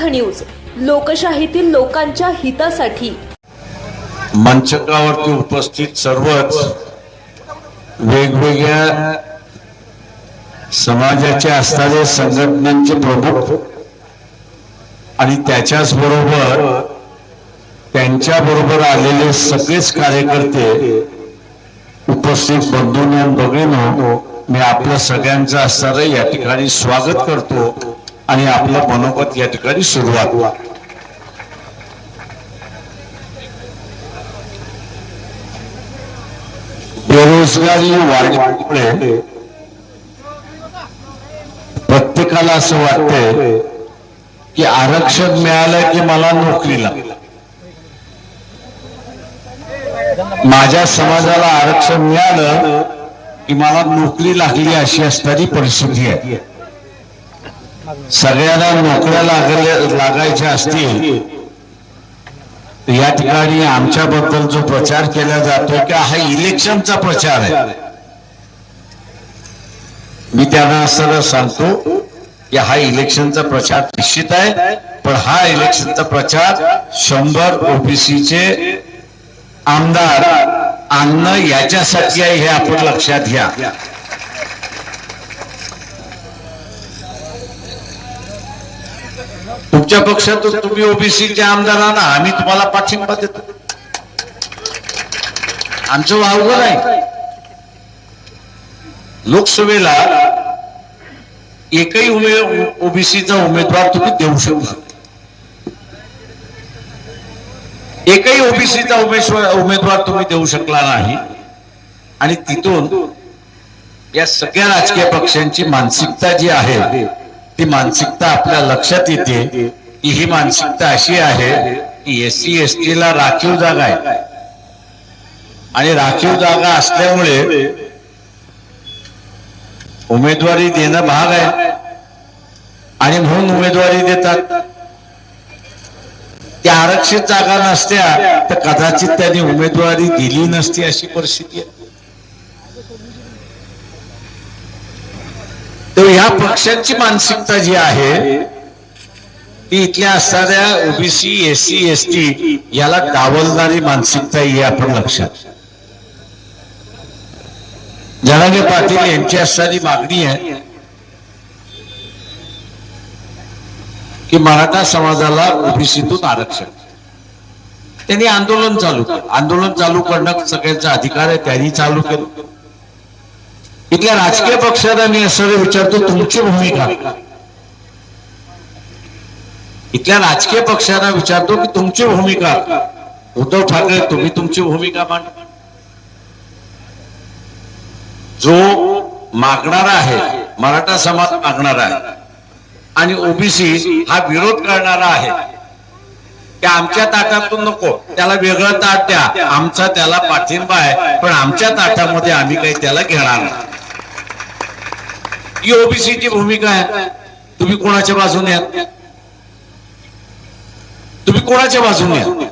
समर्थ news लोकशाहीतील लोकांच्या हितासाठी. मंचकावरती उपस्थित सर्वच वेगवेगळ्या समाजाचे असणारे संघटनांचे प्रमुख आणि त्याच्याच बरोबर त्यांच्या बरोबर आलेले सगळेच कार्यकर्ते उपस्थित बंधूंनी आणि भगिनींनो, मी आपल्या सगळ्यांचं असणारं या ठिकाणी स्वागत करतो. आणि आपलं मनोगत या ठिकाणी सुरुवात. बेरोजगारी वाढल्यामुळे प्रत्येकाला असं वाटतंय की आरक्षण मिळालं की मला नोकरी लागेल. माझ्या समाजाला आरक्षण मिळालं की मला नोकरी लागली अशी असणारी परिस्थिती आहे. सगळ्यांना नोकऱ्या लागल्या लागायच्या असतील. या ठिकाणी आमच्याबद्दल जो प्रचार केला जातो की हा इलेक्शनचा प्रचार आहे. मी त्यांना असं सांगतो की हा इलेक्शनचा प्रचार निश्चित आहे पण हा इलेक्शनचा प्रचार शंभर ओबीसीचे आमदार आणणं याच्यासाठी आहे हे आपण लक्षात घ्या. तुमच्या पक्षातून तुम्ही ओबीसीच्या आमदारांना आम्ही तुम्हाला पाठिंबा देतो. आमचं वावगं नाही लोकसभेला एकही उमे ओबीसीचा उमेदवार तुम्ही देऊ शकता एकही ओबीसीचा उमेदवार उमेदवार तुम्ही देऊ शकला नाही. आणि तिथून या सगळ्या राजकीय पक्षांची मानसिकता जी आहे ती मानसिकता आपल्या लक्षात येते. की ही मानसिकता अशी आहे की एस सी एस टी ला राखीव जागा आहे. आणि राखीव जागा असल्यामुळे उमेदवारी देणं भाग आहे. आणि म्हणून उमेदवारी देतात. त्या आरक्षित जागा नसत्या तर कदाचित त्यांनी उमेदवारी दिली नसती अशी परिस्थिती आहे. तर ह्या पक्षांची मानसिकता जी आहे ती इथल्या असणाऱ्या OBC S C S T याला डावलणारी मानसिकता ही आपण लक्षात. जनागे पाटील यांची असणारी मागणी आहे की मराठा समाजाला ओबीसीतून आरक्षण. त्यांनी आंदोलन चालू केलं. आंदोलन चालू करणं सगळ्यांचा अधिकार आहे त्यांनी चालू केलं. इथल्या राजकीय पक्षाला मी असं विचारतो तुमची भूमिका. इथल्या राजकीय पक्षांना विचारतो की तुमची भूमिका. उद्धव ठाकरे तुम्ही तुमची भूमिका मांडा. जो मागणारा आहे मराठा समाज मागणारा आहे आणि ओबीसी हा विरोध करणारा आहे त्या आमच्या ताटातून नको त्याला वेगळं ताट द्या. आमचा त्याला पाठिंबा आहे पण आमच्या ताटामध्ये आम्ही काही त्याला घेणार नाही. ही ओबीसीची भूमिका आहे. तुम्ही कोणाच्या बाजूने आहात? तुम्ही कोणाच्या बाजूने आहात?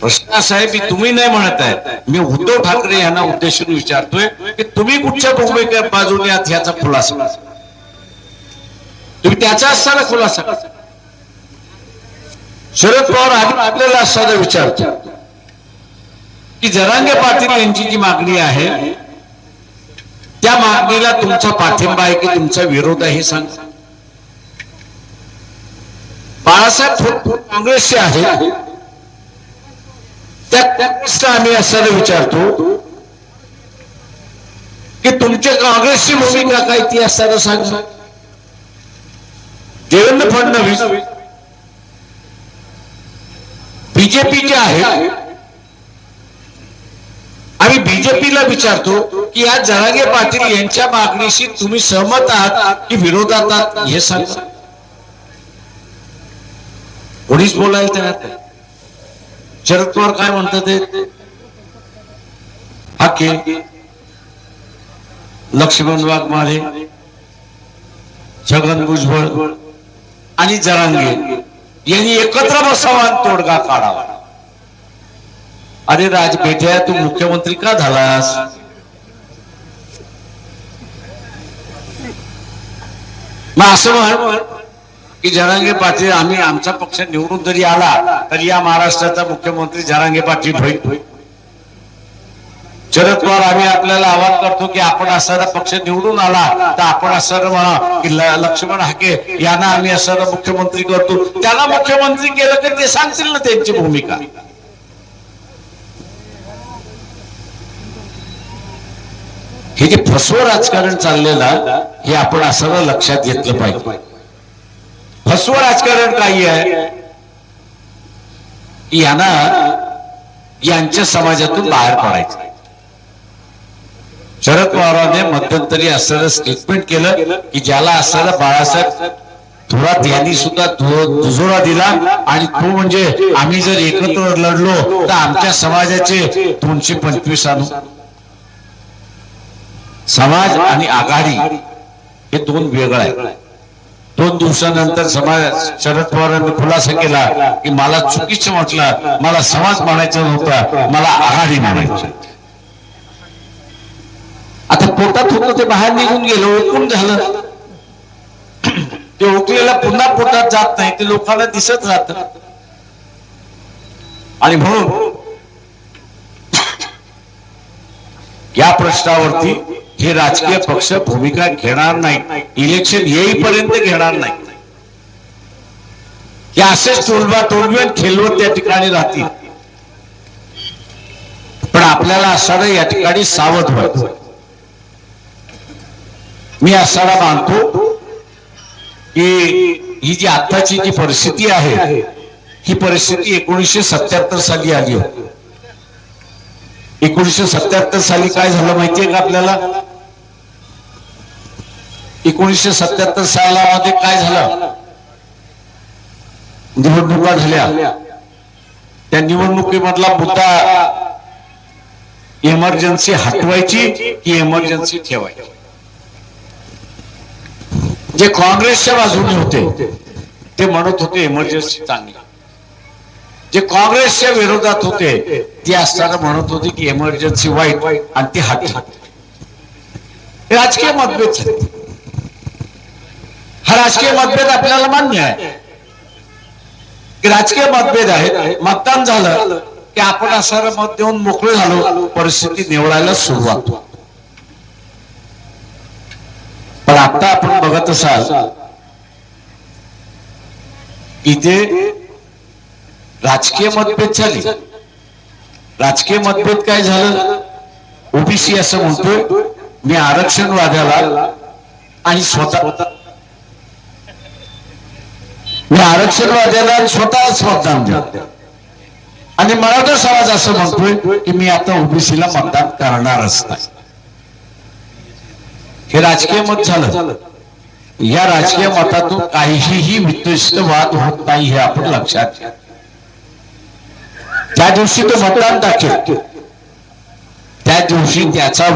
प्रश्न असा आहे की तुम्ही नाही म्हणत आहे. मी उद्धव ठाकरे यांना उद्देशून विचारतोय की तुम्ही कुठच्या भूमिका बाजूने आहात ह्याचा खुलासा. तुम्ही त्याचा असताना खुलासा शरद पवार आम्ही आपल्याला असताना विचारतो की जरांगे पाटील यांची जी मागणी आहे त्या मागणीला तुमचा पाठिंबा आहे की तुमचा विरोध आहे सांग. बाळासाहेब थोरात काँग्रेसचे आहे त्या काँग्रेसला आम्ही असायला विचारतो की तुमच्या काँग्रेसची भूमिका काय ती असताना सांग. देवेंद्र फडणवीस बीजेपीचे आहे आम्ही बीजेपीला विचारतो की या जरांगे पाटील यांच्या मागणीशी तुम्ही सहमत आहात की विरोधात आहात? हे सांगा. कोणीच बोलायला तयार नाही. शरद पवार काय म्हणतात ते? हाके लक्ष्मण वाघमारे छगन भुजबळ आणि जरांगे यांनी एकत्र बसावा आणि तोडगा काढावा. अरे राज बेट्या तू मुख्यमंत्री का झालास? मग असं म्हण की जरांगे पाटील आम्ही आमचा पक्ष निवडून जरी आला तरी या महाराष्ट्राचा मुख्यमंत्री जरांगे पाटील होईल. शरद पवार आम्ही आपल्याला आवाहन करतो की आपण असणारा पक्ष निवडून आला तर आपण असं म्हणा की ल- लक्ष्मण हाके यांना आम्ही असणारा मुख्यमंत्री करतो. त्याला मुख्यमंत्री केलं की ते सांगतील ना त्यांची भूमिका. हे जे फसवं राजकारण चाललेलं हे आपण असं लक्षात घेतलं पाहिजे. फसवं राजकारण काही आहे? यांना यांच्या समाजातून बाहेर पडायचं शरद पवारांनी मध्यंतरी असं स्टेटमेंट केलं की ज्याला असणारा बाळासाहेब थोरात यांनी सुद्धा दुजोरा दिला आणि तो म्हणजे आम्ही जर एकत्र लढलो तर आमच्या समाजाचे दोनशे पंचवीस आणू समाज आणि आघाडी हे दोन वेगळं आहे. दोन दिवसानंतर समाज शरद पवारांनी खुलासा केला की मला चुकीचं म्हटलं मला समाज म्हणायचा नव्हता मला आघाडी म्हणायचं. आता पोटात होतं ते बाहेर निघून गेलं ओळखून झालं. ते ओकलेला पुन्हा पोटात जात नाही ते लोकांना दिसत राहत. आणि म्हणून या प्रश्नावरती हे राजकीय पक्ष भूमिका घेणार नाही. इलेक्शन येईपर्यंत घेणार नाही. हे असेच टोलबा टोलवे खेळवत त्या ठिकाणी राहतील. पण आपल्याला असणारं या ठिकाणी सावध व्हायचं. मी असाडा मानतो की ही जी आत्ताची जी परिस्थिती आहे ही परिस्थिती एकोणीसशे सत्याहत्तर साली आली होती. एकोणीसशे सत्याहत्तर साली काय झालं माहितीये का आपल्याला? एकोणीसशे सत्याहत्तर सालामध्ये काय झालं? निवडणुका झाल्या. त्या निवडणुकीमधला मुद्दा इमर्जन्सी हटवायची की इमर्जन्सी ठेवायची? जे काँग्रेसच्या बाजूने होते ते म्हणत होते इमर्जन्सी चांगली. जे काँग्रेसच्या विरोधात होते ते असताना म्हणत होते की इमर्जन्सी वाईट आणि ती हट. राजकीय मतभेद झाले. हा राजकीय मतभेद आपल्याला मान्य आहे. की राजकीय मतभेद आहेत. मतदान झालं की आपण असणारं मत देऊन मोकळे झालो परिस्थिती निवडायला सुरुवात. पण आता आपण बघत असाल इथे राजकीय मतभेद झाली राजकीय मतभेद काय झालं? ओबीसी असं म्हणतोय मी आरक्षणवाद्याला आणि स्वतः मी आरक्षणवाद्याला स्वतःच मतदान द्या आणि मराठा समाज असं म्हणतोय की मी आता ओबीसीला मतदान करणारच नाही. हे राजकीय मत झालं. या राजकीय मतातून काहीही वित्तनिष्ठ वाद होत नाही हे आपण लक्षात घ्या. त्या दिवशी तो मतदान टाकेल त्या दिवशी त्याचा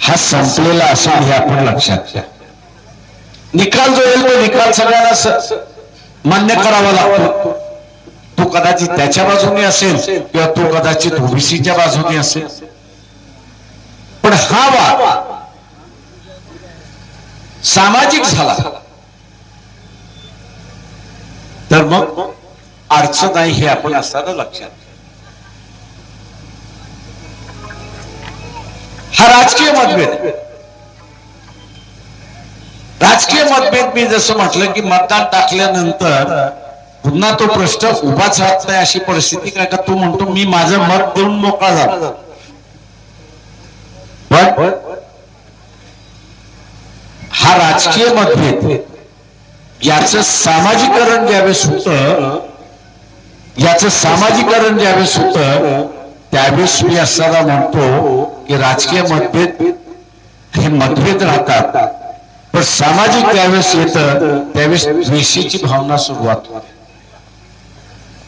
हा संपलेला असेल हे आपण लक्षात घ्या. निकाल जो येईल तो निकाल सगळ्यांना मान्य करावा लागतो. तो कदाचित त्याच्या बाजूने असेल किंवा तो कदाचित ओबीसीच्या बाजूने असेल. पण हा वाद सामाजिक झाला. तर मग अडचण नाही हे आपण असताना लक्षात हा राजकीय मतभेद. आहे. राजकीय मतभेद मी जसं म्हटलं की मतदान टाकल्यानंतर पुन्हा तो प्रश्न उभाच राहत नाही अशी परिस्थिती. काय का तू म्हणतो मी माझं मत देऊन मोकळा झाला. पण हा राजकीय मतभेद याच सामाजिकरण ज्यावेळेस होत याच सामाजिकरण ज्यावेळेस होत त्यावेळेस मी असताना म्हणतो की राजकीय मतभेद हे मतभेद राहतात. पण सामाजिक त्यावेळेस येतं त्यावेळेस द्वेषाची भावना सुरुवात होते.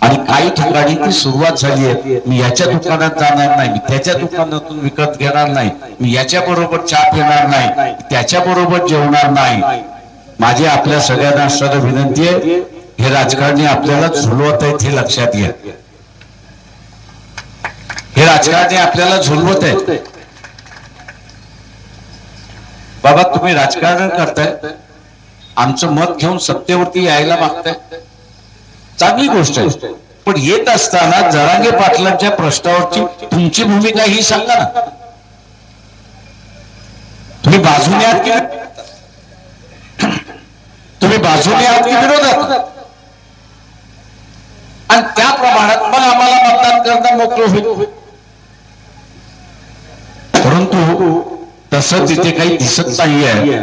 आणि काही ठिकाणी ती सुरुवात झाली आहे. मी याच्या दुकानात जाणार नाही मी त्याच्या दुकानातून विकत घेणार नाही मी याच्या बरोबर चहा पिणार नाही त्याच्या बरोबर जेवणार नाही. माझी आपल्या सगळ्यांना असणारी विनंती आहे. हे राजकारणी आपल्याला झुलवत आहेत हे लक्षात घ्या. हे राजकारणी आपल्याला झुलवत आहेत. बाबा तुम्ही राजकारण करताय. आमचं मत घेऊन सत्तेवरती यायला मागताय. चांगली गोष्ट आहे. पण येत असताना जरांगे पाटलांच्या प्रश्नावरची तुमची भूमिका ही सांगा ना. तुम्ही बाजूने आहात की तुम्ही बाजूने आहात की विरोधात? आणि त्या प्रमाणात मग आम्हाला मतदान करणं मोकळं होईल. परंतु तसं तिथे काही दिसत नाहीये.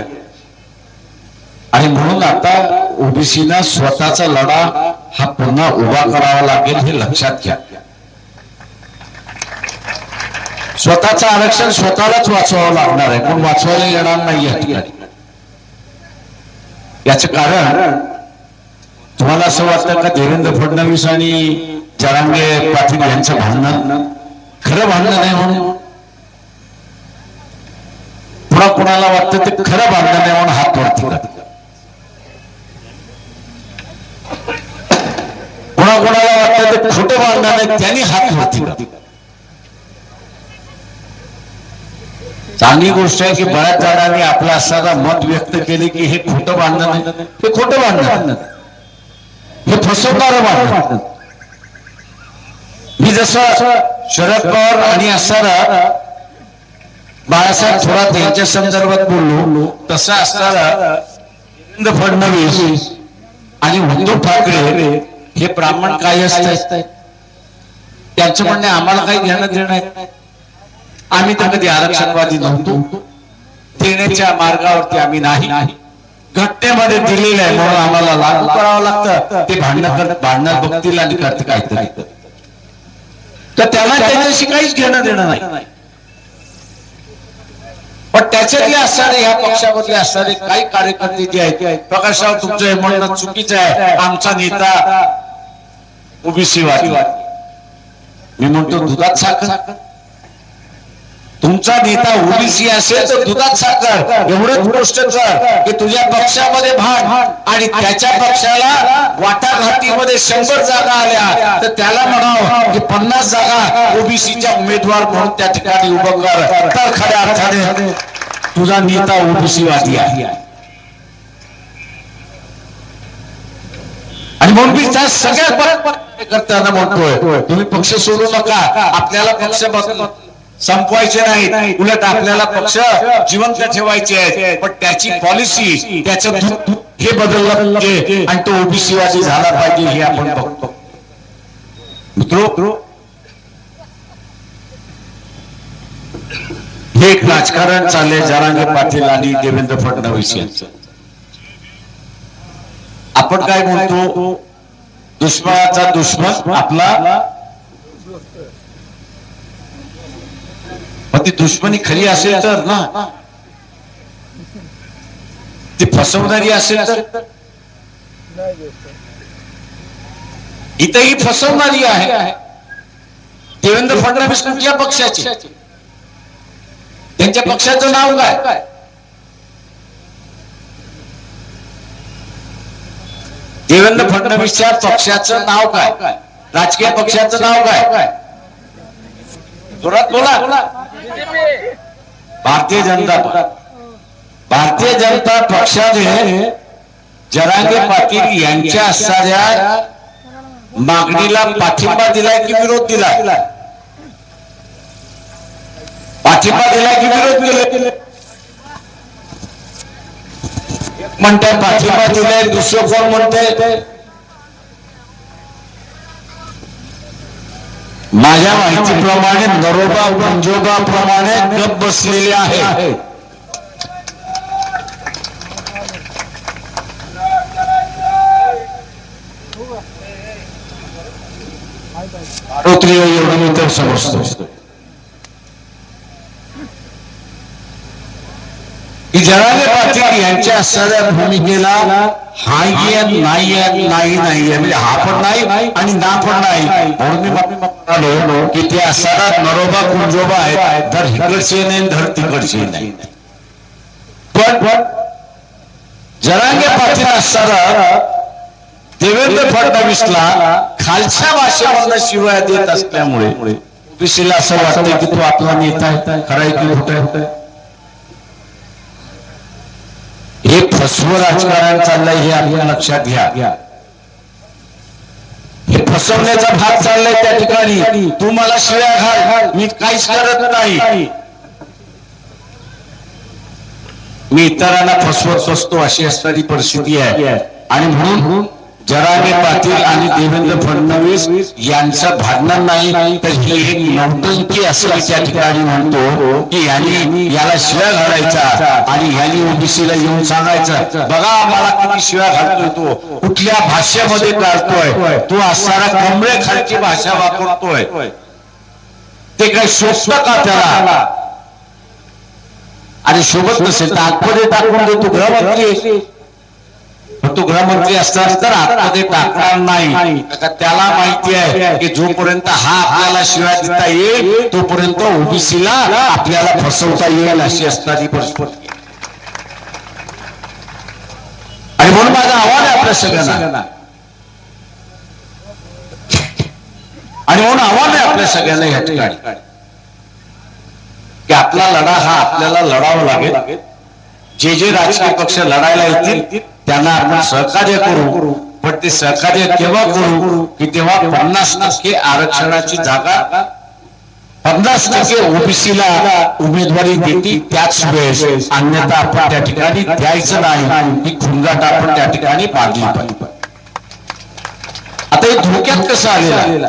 आणि म्हणून आता ओबीसीना स्वतःचा लढा हा पुन्हा उभा करावा लागेल हे लक्षात घ्या. स्वतःचं आरक्षण स्वतःलाच वाचवावं लागणार आहे पण वाचवायला येणार नाही या ठिकाणी याच कारण तुम्हाला असं वाटतं का देवेंद्र फडणवीस आणि जरांगे पाटील यांचं भांडण? खरं भांडण आहे म्हणून पुन्हा कुणाला वाटतं ते खरं भांडण नाही म्हणून हात वरती करतात कोणा वाटतं ते खोटं भांडण नाही त्यांनी हात वरती चांगली गोष्ट आहे की बऱ्याच जणांनी आपला असताना मत व्यक्त केले की हे खोटं बांधणं आहे हे खोटं बांधणं हे फसवणार भांडण मी जसं शरद पवार आणि असताना बाळासाहेब थोरात यांच्या संदर्भात बोललो. तसं असणारा देवेंद्र फडणवीस आणि उद्धव ठाकरे हे ब्राह्मण काय असतात त्यांचं म्हणणे आम्हाला काही घेणं देणं आहे आम्ही तर कधी आरक्षणवादी नव्हतो. देण्याच्या मार्गावरती आम्ही नाही. घटनेमध्ये दिलेलं आहे म्हणून आम्हाला लागू करावं लागतं. ते भांडण भांडणार भांडण बघतील आणि करत काहीतरी. तर त्याला त्याच्याशी काहीच घेणं देणं नाही. पण त्याच्यातले असणारे ह्या पक्षामधले असणारे काही कार्यकर्ते जे आहेत प्रकाशराव तुमचं हे म्हणणं चुकीचं आहे. आमचा नेता ओबीसी वादी. मी म्हणतो दुधात साखर? तुमचा नेता ओबीसी असेल तर दुधात साखर. एवढंच गोष्ट कर की तुझ्या पक्षामध्ये भाग आणि त्याच्या पक्षाला वाटाघाटीमध्ये शंभर जागा आल्या तर त्याला म्हणावं की पन्नास जागा ओबीसीच्या उमेदवार म्हणून त्या ठिकाणी उभं कर. तर खऱ्या अर्थाने तुझा नेता ओबीसी वादी आहे. आणि म्हणून मी त्या सगळ्या कार्यकर्त्यांना म्हणतोय तुम्ही पक्ष सोडू नका. आपल्याला पक्ष बस- संपवायचे नाही उलट आपल्याला पक्ष जिवंत ठेवायचे आहेत. पण त्याची पॉलिसी त्याचं हे बदललं पाहिजे. आणि तो ओबीसी वादी झाला पाहिजे हे आपण बघतो. मित्रो हे एक राजकारण चाललंय जरांगे पाटील आणि देवेंद्र फडणवीस यांचं. आपण काय म्हणतो? दुश्मनाचा दुश्मन आपला मग ती दुश्मनी खरी असेल तर ना? ती फसवणारी असेल तर? इथंही फसवणारी आहे. देवेंद्र फडणवीस कुठल्या पक्षाची? त्यांच्या पक्षाचं नाव काय? देवेंद्र फडणवीसच्या पक्षाचं नाव काय? राजकीय पक्षाचं नाव काय? जोरात बोला. भारतीय जनता भारतीय जनता पक्षाने जरांगे पाटील यांच्या असणाऱ्या मागणीला पाठिंबा दिलाय की विरोध दिलाय? पाठिंबा दिलाय की विरोध दिलाय? म्हणते पाठिंबा दिलाय दुसरं कोण म्हणते माझ्या माहितीप्रमाणे नरोबा पंजोबाप्रमाणे गप बसलेले आहे. आरोत्रीय एवढं मी तर समजतो की जरांगे पाटील यांच्या असणाऱ्या भूमिकेला हा येत नाही येत नाही नाही म्हणजे हा पण नाही आणि ना पण नाही. म्हणून मी म्हणालो की ते असणारा नरोबा कुंजोबा आहेत. धर हिकडचे नाही धर तिकडचे नाही. पण जरांगे पाटील असताना देवेंद्र फडणवीसला खालच्या भाषेमधनं शिवाय देत असल्यामुळे ओबीसीला असं वाटतंय की तो आपला नेता आहे. खरं की खोटं आहे? हे फसवं राजकारण चाललंय हे आपल्या लक्षात घ्या. हे फसवण्याचा भाग चाललाय त्या ठिकाणी. तू मला शिव्या घाल. मी काहीच करत नाही. मी इतरांना फसवत असतो अशी असणारी परिस्थिती आहे. आणि म्हणून जरांगे पाटील आणि देवेंद्र फडणवीस यांचं भांडण नाही तर ही एक नौटंकी असं त्या ठिकाणी म्हणतो की यांनी याला शिव्या घालायचा आणि यांनी ओबीसीला येऊन सांगायचं बघा मला किती शिव्या घालतोय तो. कुठल्या भाषेमध्ये काढतोय? तो असणारा कमळे खालची भाषा वापरतोय. ते काय शोभत का त्याला? आणि शोभत नसेल तर आतमध्ये टाकून देतो. गृहमंत्री पण गृहमंत्री असताना तर आतमध्ये टाकणार नाही. त्याला माहिती आहे की जोपर्यंत हा आपल्याला शिवाय देता येईल तोपर्यंत ओबीसीला आपल्याला फसवता येईल अशी असणारी परिस्थिती. आणि म्हणून माझं आव्हान आहे आपल्या सगळ्यांना आणि म्हणून आव्हान आहे आपल्या सगळ्यांना या ठिकाणी. की आपला लढा हा आपल्याला लढावा लागेल. जे जे राजकीय पक्ष लढायला येतील त्यांना आपण सहकार्य करू पण ते सहकार्य केव्हा करू की तेव्हा पन्नास टक्के आरक्षणाची जागा पन्नास टक्के ओबीसीला उमेदवारी देतील त्याच वेळेस. अन्यथा आपण त्या ठिकाणी द्यायचं नाही. ही खुंगाट आपण त्या ठिकाणी बांधली पाहिजे. आता हे धोक्यात कसं आलेलं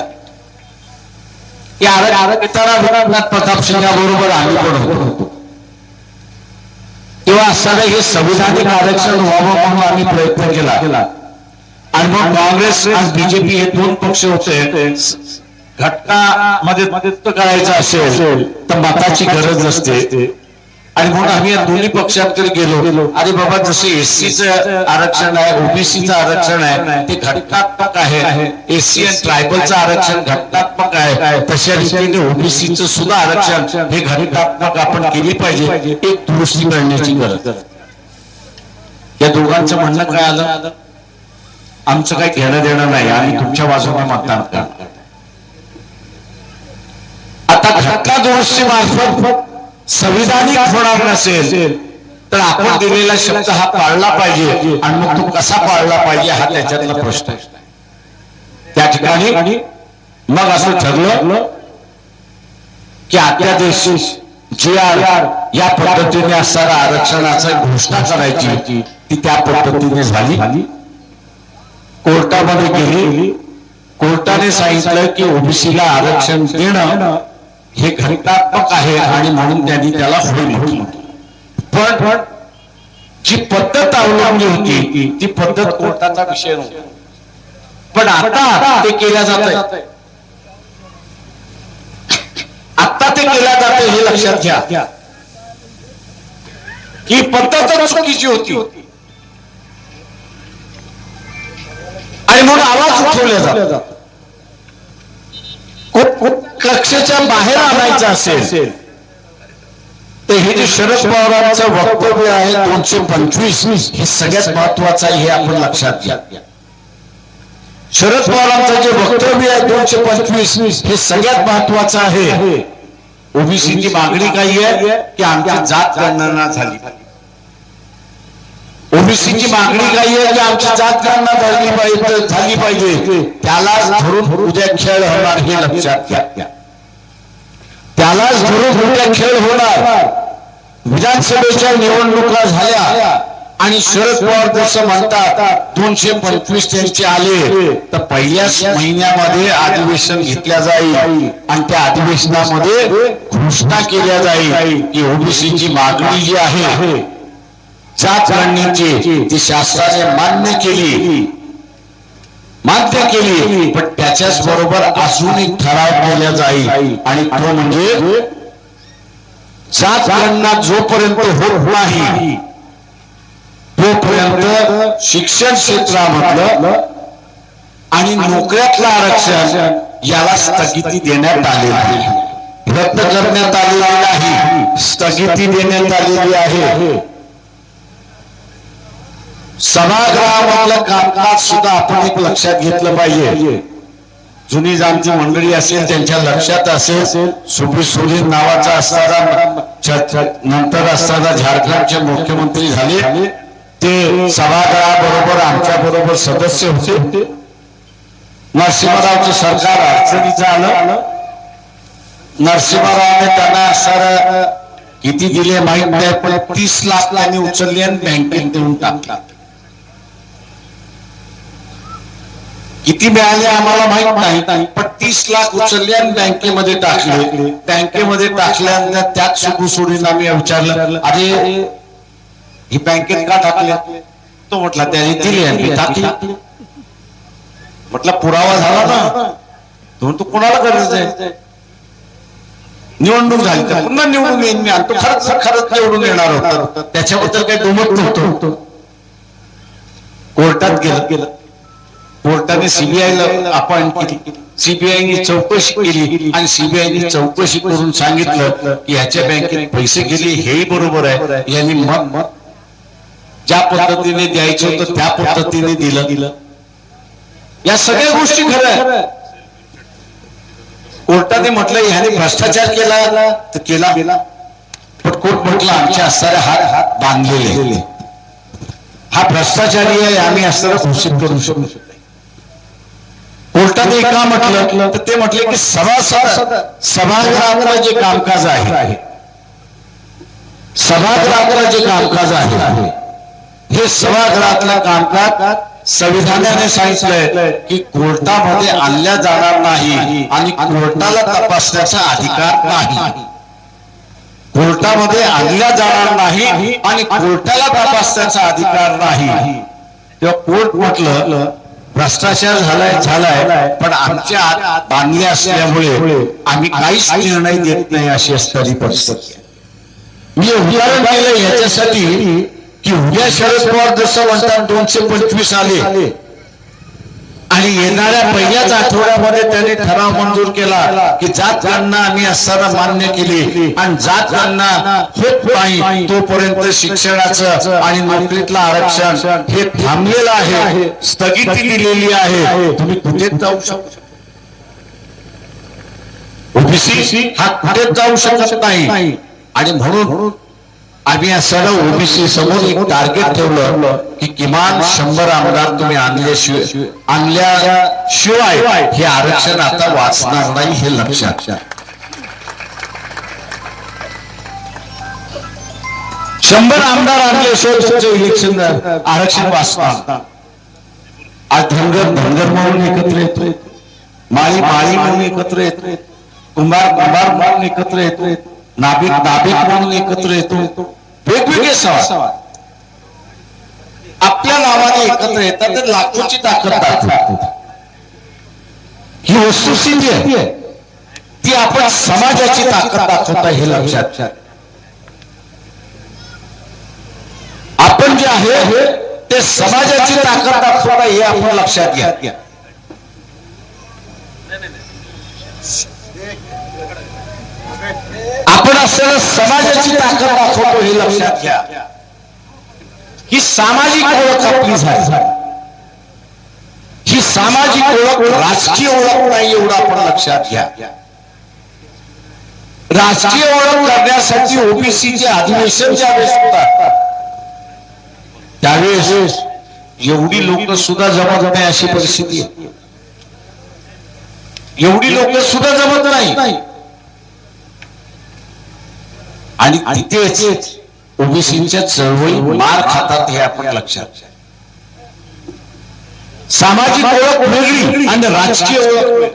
की आरक्षणाला प्रताप सिंगाबरोबर आम्ही पण होतो. तेव्हा असताना हे संविधानिक आरक्षण व्हावं म्हणून आम्ही प्रयत्न केला. आणि मग काँग्रेस आणि बीजेपी हे दोन पक्ष होते. घटना मध्ये करायचं असेल तर मताची गरज नसते. आणि म्हणून आम्ही या दोन्ही पक्षांकडे गेलो. अरे बाबा जसे एससीचं आरक्षण आहे ओबीसीचं आरक्षण आहे ते घटनात्मक आहे. एससी आणि ट्रायबलचं आरक्षण घटनात्मक आहे. तशा रीतीने ओबीसीचं सुद्धा आरक्षण हे घटनात्मक आपण केली पाहिजे. एक दुरुस्ती करण्याची गरज. या दोघांचं म्हणणं काय आलं? आमचं काही घेणं देणं नाही. आम्ही तुमच्या बाजूने मतदान करणार. आता घटना दुरुस्ती मार्फत संविधानिक होणार नसेल तर आपण दिलेला शब्द हा पाळला पाहिजे. आणि मग तो कसा पाळला पाहिजे हा त्याच्यातला प्रश्न आहे. त्या ठिकाणी मग असं ठरलं की अध्यादेश जे आर या पद्धतीने असणाऱ्या आरक्षणाचा घोषणा करायची ती त्या पद्धतीने झाली. कोर्टामध्ये गेली. कोर्टाने सांगितलं की ओबीसीला आरक्षण देणं हे घटनात्मक आहे आणि म्हणून त्यांनी त्याला होईल पण जी पद्धत अवलंबली होती ती पद्धत कोर्टाचा विषय नव्हता. पण आता ते केल्या जात आता ते केल्या जाते हे लक्षात घ्या. ही पद्धत चुकीची होती. आणि म्हणून आवाज उठवले जातात कक्षेच्या बाहेर आणायचं असेल तर हे जे शरद पवारांचं वक्तव्य आहे दोनशे पंचवीस हे सगळ्यात महत्वाचं आहे हे आपण लक्षात घ्या. शरद पवारांचं जे वक्तव्य आहे दोनशे पंचवीस हे सगळ्यात महत्वाचं आहे. ओबीसीची मागणी काही आहे की आमची जात गणना झाली. ओबीसीची मागणी काही आहे की आमची जात त्यांना झाली पाहिजे झाली पाहिजे. त्यालाच धरून उद्या खेळ होणार हे लक्षात घ्या. त्यालाच धरून उद्या खेळ होणार. विधानसभेच्या निवडणुका झाल्या आणि शरद पवार जसं म्हणतात दोनशे पंचवीस त्यांचे आले तर पहिल्याच महिन्यामध्ये अधिवेशन घेतल्या जाईल आणि त्या अधिवेशनामध्ये घोषणा केल्या जाईल की ओबीसीची मागणी जी आहे जात गणनेची ती शासनाने मान्य केली. मान्य केली. पण त्याच्याच बरोबर अजून एक ठराव केला जाईल. आणि तो म्हणजे जात गणना जोपर्यंत होत नाही तोपर्यंत शिक्षण क्षेत्रामधलं आणि नोकऱ्यातलं आरक्षण याला स्थगिती देण्यात आलेली आहे. रद्द करण्यात आलेली नाही. स्थगिती देण्यात आलेली आहे. सभागृहामधलं कामकाज सुद्धा आपण एक लक्षात घेतलं पाहिजे. जुनी आमची मंडळी असेल त्यांच्या लक्षात असेल सुप्री सोलीन नावाचा असणारा नंतर असताना झारखंडचे मुख्यमंत्री झाले. ते सभागृहाबरोबर आमच्या बरोबर सदस्य होते. नरसिंहरावचं सरकार अडचणीचं आलं. नरसिंहरावने त्यांना सर किती दिले माहीत नाही पण तीस लाख त्यांनी उचलले आणि बँकेत देऊन टाकला. किती मिळाले आम्हाला माहीत नाही पण तीस लाख उचलले आणि बँकेमध्ये टाकले. बँकेमध्ये टाकल्यानंतर त्याच सोडून आम्ही विचारलं अरे ही बँकेत का टाकले तो म्हटला त्याने दिली टाकली. म्हटलं पुरावा झाला ना तो म्हणतो कोणाला गरज आहे? निवडणूक झाली तर पुन्हा निवडून येईन मी आणि तो खरंच खरंच निवडून येणार होता. त्याच्याबद्दल काही दुमत नव्हतं. कोर्टात गेलं गेलं. कोर्टाने सीबीआयला आपण सीबीआयने चौकशी केली आणि सीबीआयने चौकशी करून सांगितलं की ह्याच्या बँकेत पैसे गेले हेही बरोबर आहे. यांनी मग ज्या पद्धतीने द्यायचं होतं त्या पद्धतीने दिलं. दिलं या सगळ्या गोष्टी खऱ्या कोर्टाने म्हटलं ह्याने भ्रष्टाचार केला तर केला. गेला पण कोर्ट म्हटलं आमच्या असणारे हात हात बांधलेले हा भ्रष्टाचारी आहे आम्ही असणारा घोषित करू शकतो. कोर्टाने का म्हटलं तर ते म्हटले की सभासद सभागृहातलं जे कामकाज आहे. सभागृहातलं जे कामकाज आहे. हे सभागृहातलं कामकाज संविधानाने सांगितलंय की कोर्टामध्ये आणल्या जाणार नाही आणि कोर्टाला तपासण्याचा अधिकार नाही. कोर्टामध्ये आणल्या जाणार नाही आणि कोर्टाला तपासण्याचा अधिकार नाही. तेव्हा कोर्ट म्हटलं भ्रष्टाचार झालाय झालाय पण आमच्या आत बांधले असल्यामुळे आम्ही काहीच निर्णय देत नाही अशी असणारी परिस्थिती मी उदाहरण केलं याच्यासाठी की उद्या शरद पवार जसं म्हणतात दोनशे पंचवीस आले आणि येणाऱ्या पहिल्याच आठवड्यामध्ये त्यांनी ठराव मंजूर केला की जात गणना आम्ही असताना मान्य केली. आणि जात गणना होत नाही तोपर्यंत शिक्षणाचं आणि नोकरीतलं आरक्षण हे थांबलेलं आहे. स्थगिती दिलेली आहे. तुम्ही कुठेच जाऊ शकता ओबीसी हा कुठेच जाऊ शकत नाही. आणि म्हणून आम्ही या सर्व ओबीसी समोर एक टार्गेट ठेवलं की किमान शंभर आमदार तुम्ही आणल्याशिवाय आणल्याशिवाय हे आरक्षण आता वाचणार नाही हे लक्षात शंभर आमदार आणल्याशिवाय तुमचं इलेक्शन आरक्षण वाचणार. आज धनगर धनगर म्हणून एकत्र येतोय. माळी माळी म्हणून एकत्र येतोय. कुंभार कुंभार म्हणून एकत्र येतोय. नाभिक नाभिक म्हणून एकत्र येतो. वेगवेगळे सवाल. आपल्या नावाने एकत्र येतात तर लाखोची ताकद दाखवतात. ही वस्तुस्थिती आहे. ती आपण समाजाची ताकद दाखवता हे लक्षात आपण जे आहे ते समाजाची ताकद दाखवता हे आपण लक्षात घ्या. आपण असलेलं समाजाची ताकद दाखवतो हे लक्षात घ्या. ही सामाजिक ओळख आपली झाली. ही सामाजिक ओळख राजकीय ओळख नाही एवढं आपण लक्षात घ्या. राजकीय ओळख करण्यासाठी ओबीसीचे अधिवेशन ज्यावेळेस होतात त्यावेळेस एवढी लोक सुद्धा जमत नाही अशी परिस्थिती एवढी लोक सुद्धा जमत नाही. आणि तिथेच ओबीसीच्या चळवळी मार खातात हे आपण लक्षात. सामाजिक ओळख वेगळी आणि राजकीय ओळख.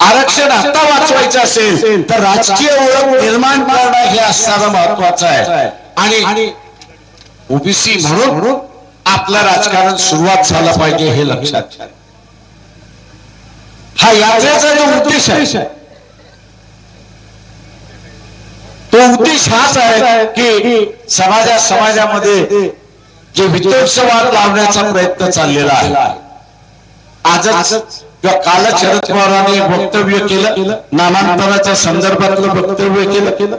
आरक्षण आता वाचवायचं असेल तर राजकीय ओळख निर्माण करणं हे असणारं महत्वाचं आहे आणि ओबीसी म्हणून आपलं राजकारण सुरुवात झालं पाहिजे हे लक्षात हा यात्रेचा जो उद्देश आहे तो उद्देश हाच आहे की समाजा समाजामध्ये जे वितोत्सवाद लावण्याचा प्रयत्न चाललेला आहे. आजच किंवा कालच शरद पवारांनी वक्तव्य केलं नामांतराच्या संदर्भातलं वक्तव्य केलं. केलं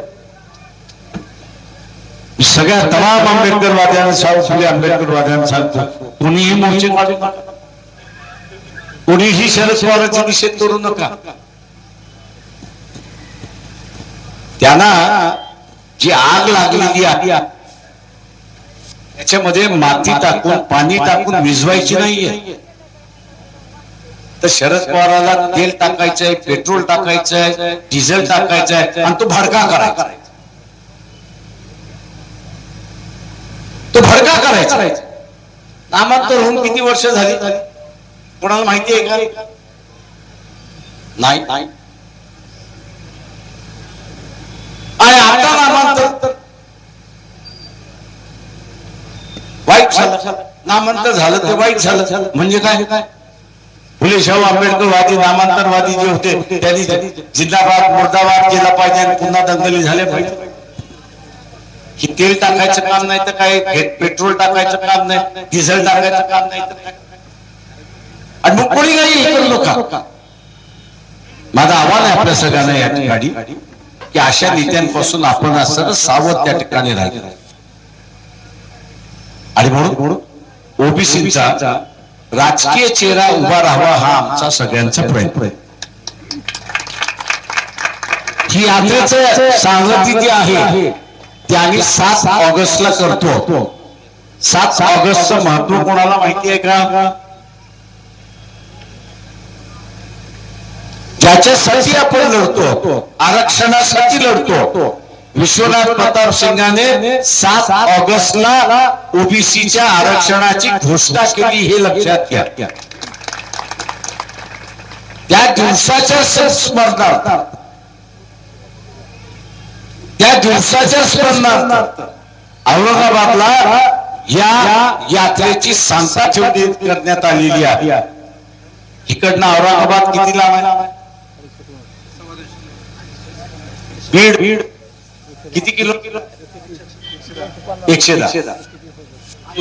सगळ्या तमाम आंबेडकरवाद्यांना सांगतो फुले आंबेडकरवाद्यांना सांगतो कुणीही मोर्चे कुणीही शरद पवारांचा निषेध करू नका. त्यांना जी आग लागलेली आहे त्याच्यामध्ये माती टाकून पाणी टाकून विजवायची नाहीये. तर शरद पवाराला तेल टाकायचंय पेट्रोल टाकायचंय डिझेल टाकायचंय आणि तो भडका करायचा. तो भडका करायचा. नामांतर होऊन किती वर्ष झाली? कोणाला माहिती आहे का? नाही नाही आणि आता नामांतर वाईट झालं. नामांतर झालं ते वाईट झालं. म्हणजे काय? काय? फुले शाहू आंबेडकरवादी नामांतरवादी जे होते त्यांनी जिंदाबाद मुर्दाबाद केला पाहिजे आणि पुन्हा दंगली झाल्या पाहिजे. की तेल टाकायचं काम नाही तर काय? पेट्रोल टाकायचं काम नाही डिझेल टाकायचं काम नाही तर आणि मग कोणी हे करू नका माझं आव्हान आहे आपल्या सगळ्यांना या ठिकाणी. की अशा नेत्यांपासून आपण असं सावध त्या ठिकाणी राहिलं आणि म्हणून ओबीसीचा राजकीय चेहरा उभा राहावा हा आमचा सगळ्यांचा प्रयत्न. आहे ही यात्रेच सांगती जी आहे. ते आम्ही सात ऑगस्टला करतो. सात ऑगस्टचं महत्त्व कोणाला माहिती आहे का? ज्याच्यासाठी आपण लढतो आरक्षणासाठी लढतो. विश्वनाथ प्रताप सिंगाने सात ऑगस्टला ओबीसीच्या आरक्षणाची घोषणा केली हे लक्षात घ्या. त्या दिवसाच्या स्मरणार्थ त्या दिवसाच्या स्मरणार्थ औरंगाबादला या यात्रेची सांगता ठेवली करण्यात आलेली आहे. इकडनं औरंगाबाद किती लांब आहे? बीड बीड किती किलो? किलो एकशे दहा.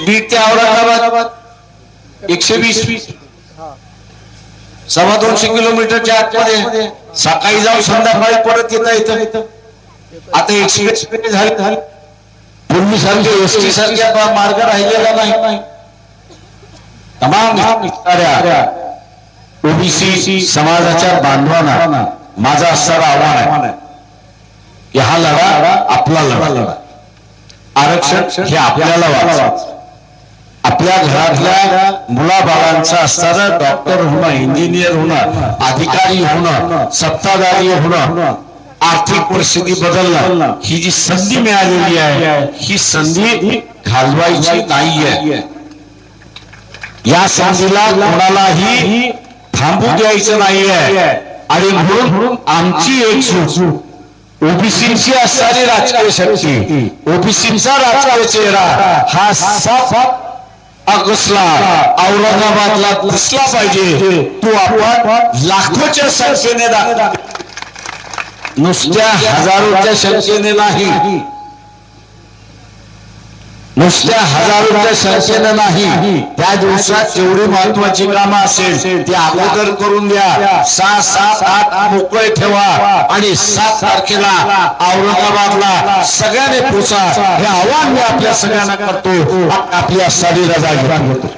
बीड ते औरंगाबाद एकशे वीस. वीस सव्वा दोनशे किलोमीटरच्या आतमध्ये सकाळी जाऊन संध्याकाळी परत येता येतं. आता एक्सप्रेस वे झाले झाले. पूर्वी सारखे एस टी सारख्या मार्ग राहिलेला नाही. तमाम ओबीसी समाजाच्या बांधवांना माझं असणारं आव्हान आहे. की हा लढा. आपला लढा. आरक्षण हे आपल्याला वाचायचं आपल्या घरातल्या मुलाबाळांचं असणारं डॉक्टर होणं इंजिनियर होणं अधिकारी होणं सत्ताधारी होणं आर्थिक परिस्थिती बदलणं ही जी संधी मिळालेली आहे ही संधी घालवायची नाहीये. या संधीला कोणालाही थांबू द्यायचं नाहीये. आणि म्हणून आमची एक सूट ओबीसीची असणारी राजकीय शक्ती ओबीसींचा राजकीय चेहरा हा सात ऑगस्टला औरंगाबादला दिसला पाहिजे. तो आपण लाखोच्या संख्येने दाखव नुसत्या हजारोच्या संख्येने नाही. नुसत्या हजारोच्या संख्येनं नाही. त्या दिवसात जेवढी महत्वाची कामं असेल ती अगोदर करून द्या. सहा सात आठ मोकळे ठेवा. आणि सात तारखेला औरंगाबादला सगळ्याने पोचा हे आव्हान मी आपल्या सगळ्यांना करतो. आपल्या शरीराचा रजा घेतो